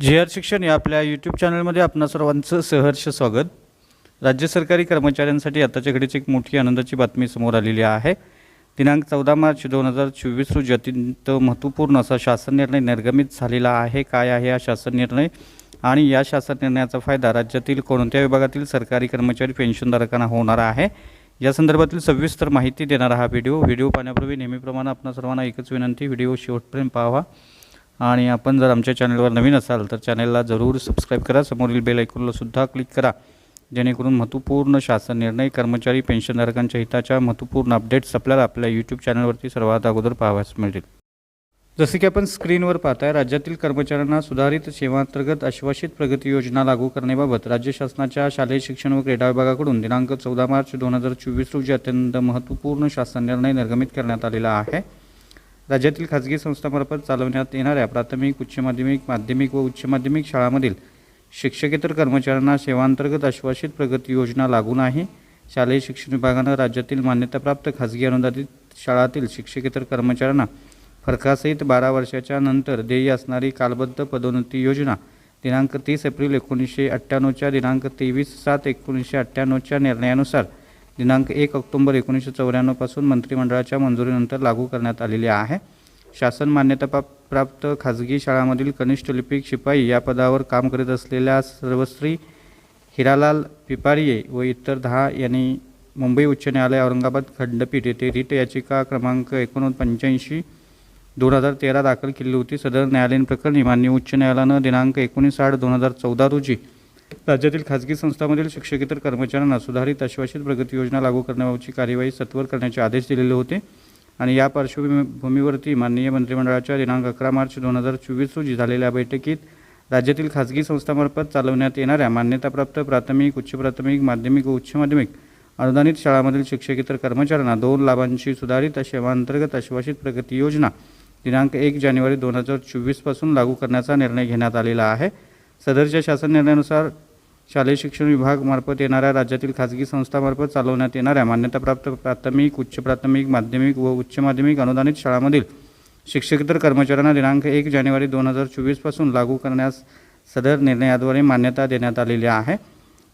जी R शिक्षण या आपल्या यूट्यूब चॅनलमध्ये आपणा सर्वांचं सहर्ष स्वागत. राज्य सरकारी कर्मचाऱ्यांसाठी आताच्या घडीची एक मोठी आनंदाची बातमी समोर आलेली आहे. दिनांक चौदा मार्च दोन हजार चोवीस रोजी अत्यंत महत्त्वपूर्ण असा शासन निर्णय निर्गमित झालेला आहे. काय आहे हा शासन निर्णय? आणि या शासन निर्णयाचा फायदा राज्यातील कोणत्या विभागातील सरकारी कर्मचारी पेन्शनधारकांना होणार आहे? या संदर्भातील सविस्तर माहिती देणारा हा व्हिडिओ. व्हिडिओ पाहण्यापूर्वी नेहमीप्रमाणे आपणा सर्वांना एकच विनंती व्हिडिओ शेवटपर्यंत पाहावा. आणि आपण जर आमच्या चॅनलवर नवीन असाल तर चॅनलला जरूर सबस्क्राईब करा. समोरील बेल ऐकूनलासुद्धा क्लिक करा. जेणेकरून महत्त्वपूर्ण शासन निर्णय कर्मचारी पेन्शनधारकांच्या हिताच्या महत्त्वपूर्ण अपडेट्स आपल्याला आपल्या यूट्यूब चॅनलवरती सर्वात अगोदर पाहाव्यास मिळतील. जसे की आपण स्क्रीनवर पाहताय राज्यातील कर्मचाऱ्यांना सुधारित सेवांतर्गत आश्वासित प्रगती योजना लागू करण्याबाबत राज्य शासनाच्या शालेय शिक्षण व क्रीडा विभागाकडून दिनांक चौदा मार्च दोन हजार चोवीस रोजी अत्यंत महत्त्वपूर्ण शासन निर्णय निर्गमित करण्यात आलेला आहे. राज्यातील खाजगी संस्थांमार्फत चालवण्यात येणाऱ्या प्राथमिक उच्च माध्यमिक माध्यमिक व उच्च माध्यमिक शाळांमधील शिक्षकेतर कर्मचाऱ्यांना सेवांतर्गत आश्वासित प्रगती योजना लागू नाही. शालेय शिक्षण विभागानं राज्यातील मान्यताप्राप्त खाजगी अनुदानित शाळातील शिक्षकेतर कर्मचाऱ्यांना फरकासहित बारा वर्षाच्या नंतर देय असणारी कालबद्ध पदोन्नती योजना दिनांक तीस एप्रिल एकोणीसशे अठ्ठ्याण्णवच्या दिनांक तेवीस सात एकोणीसशे अठ्ठ्याण्णवच्या निर्णयानुसार दिनांक एक ऑक्टोबर एकोणीसशे चौऱ्याण्णवपासून मंत्रिमंडळाच्या मंजुरीनंतर लागू करण्यात आलेली आहे. शासन मान्यता प्राप्त खाजगी शाळांमधील कनिष्ठ लिपिक शिपाई या पदावर काम करीत असलेल्या सर्वश्री हिरालाल पिपारिये व इतर दहा यांनी मुंबई उच्च न्यायालय औरंगाबाद खंडपीठ येथे रिट याचिका क्रमांक एकोण पंच्याऐंशी दोन हजार तेरा दाखल केली होती. सदर न्यायालयीन प्रकरणी मान्य उच्च न्यायालयानं दिनांक एकोणीस आठ दोन हजार चौदा रोजी राज्यातील खाजगी संस्थांमधील शिक्षकेतर कर्मचाऱ्यांना सुधारित आश्वासित प्रगती योजना लागू करण्याबाबतची कार्यवाही सत्वर करण्याचे आदेश दिलेले होते. आणि या पार्श्वभूमीवरती माननीय मंत्रिमंडळाच्या दिनांक अकरा मार्च दोन हजार चोवीस रोजी झालेल्या बैठकीत राज्यातील खाजगी संस्थांमार्फत चालवण्यात येणाऱ्या मान्यताप्राप्त प्राथमिक उच्च प्राथमिक माध्यमिक व उच्च माध्यमिक अनुदानित शाळांमधील शिक्षकेतर कर्मचाऱ्यांना दोन लाभांशी सुधारित सेवांतर्गत आश्वासित प्रगती योजना दिनांक एक जानेवारी दोन हजार चोवीसपासून लागू करण्याचा निर्णय घेण्यात आलेला आहे. सदरच्या शासन निर्णयानुसार शालेय शिक्षण विभागामार्फत येणाऱ्या राज्यातील खाजगी संस्थामार्फत चालवण्यात येणाऱ्या मान्यताप्राप्त प्राथमिक उच्च प्राथमिक माध्यमिक व उच्च माध्यमिक अनुदानित शाळांमधील शिक्षकेतर कर्मचाऱ्यांना दिनांक एक जानेवारी दोन हजार चोवीसपासून लागू करण्यास सदर निर्णयाद्वारे मान्यता देण्यात आलेली आहे.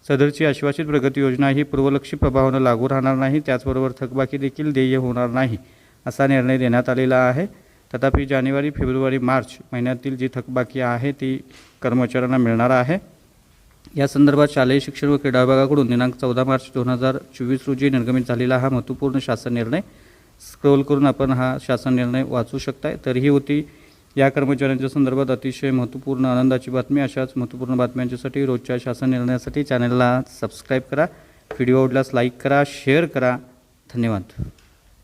सदरची आश्वासित प्रगती योजना ही पूर्वलक्षी प्रभावानं लागू राहणार नाही त्याचबरोबर थकबाकी देखील देय होणार नाही असा निर्णय देण्यात आलेला आहे. तथापि जानेवारी फेब्रुवारी मार्च महिन्यातील जी थकबाकी आहे ती कर्मचाऱ्यांना मिळणार आहे. या संदर्भात शालेय शिक्षण व क्रीडा विभागाकडून दिनांक चौदा मार्च दोन हजार चोवीस रोजी निर्गमित झालेला हा महत्त्वपूर्ण शासन निर्णय. स्क्रोल करून आपण हा शासन निर्णय वाचू शकताय. तर ही होती या कर्मचाऱ्यांच्या संदर्भात अतिशय महत्त्वपूर्ण आनंदाची बातमी. अशाच महत्त्वपूर्ण बातम्यांच्यासाठी रोजच्या शासन निर्णयासाठी चॅनलला सबस्क्राईब करा. व्हिडिओ आवडल्यास लाईक करा शेअर करा. धन्यवाद.